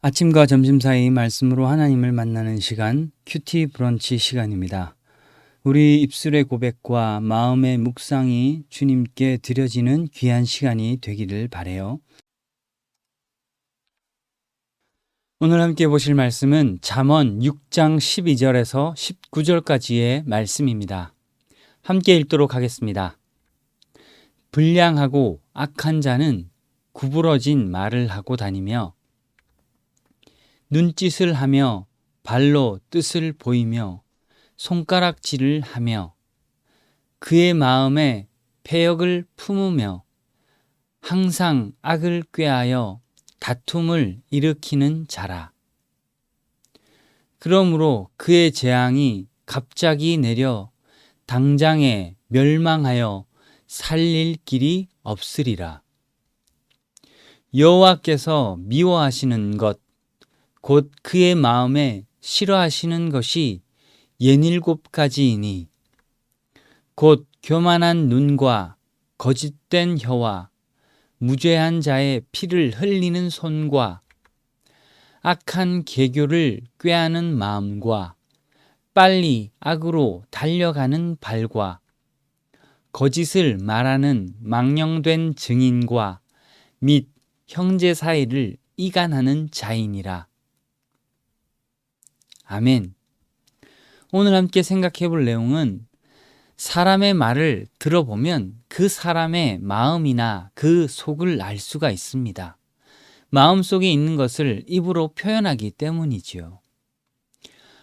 아침과 점심 사이 말씀으로 하나님을 만나는 시간, 큐티 브런치 시간입니다. 우리 입술의 고백과 마음의 묵상이 주님께 드려지는 귀한 시간이 되기를 바래요. 오늘 함께 보실 말씀은 잠언 6장 12절에서 19절까지의 말씀입니다. 함께 읽도록 하겠습니다. 불량하고 악한 자는 구부러진 말을 하고 다니며 눈짓을 하며 발로 뜻을 보이며 손가락질을 하며 그의 마음에 패역을 품으며 항상 악을 꾀하여 다툼을 일으키는 자라. 그러므로 그의 재앙이 갑자기 내려 당장에 멸망하여 살릴 길이 없으리라. 여호와께서 미워하시는 것, 곧 그의 마음에 싫어하시는 것이 예닐곱 가지이니, 곧 교만한 눈과 거짓된 혀와 무죄한 자의 피를 흘리는 손과 악한 계교를 꾀하는 마음과 빨리 악으로 달려가는 발과 거짓을 말하는 망령된 증인과 및 형제 사이를 이간하는 자이니라. 아멘. 오늘 함께 생각해 볼 내용은 사람의 말을 들어보면 그 사람의 마음이나 그 속을 알 수가 있습니다. 마음 속에 있는 것을 입으로 표현하기 때문이지요.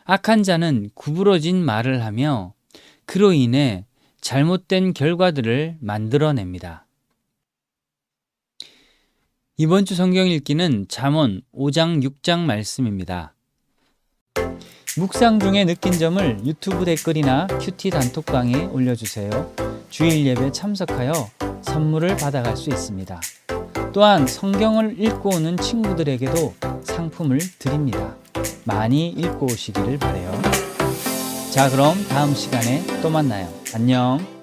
악한 자는 구부러진 말을 하며 그로 인해 잘못된 결과들을 만들어냅니다. 이번 주 성경 읽기는 잠언 5장 6장 말씀입니다. 묵상 중에 느낀 점을 유튜브 댓글이나 큐티 단톡방에 올려주세요. 주일 예배 참석하여 선물을 받아갈 수 있습니다. 또한 성경을 읽고 오는 친구들에게도 상품을 드립니다. 많이 읽고 오시기를 바래요. 자, 그럼 다음 시간에 또 만나요. 안녕.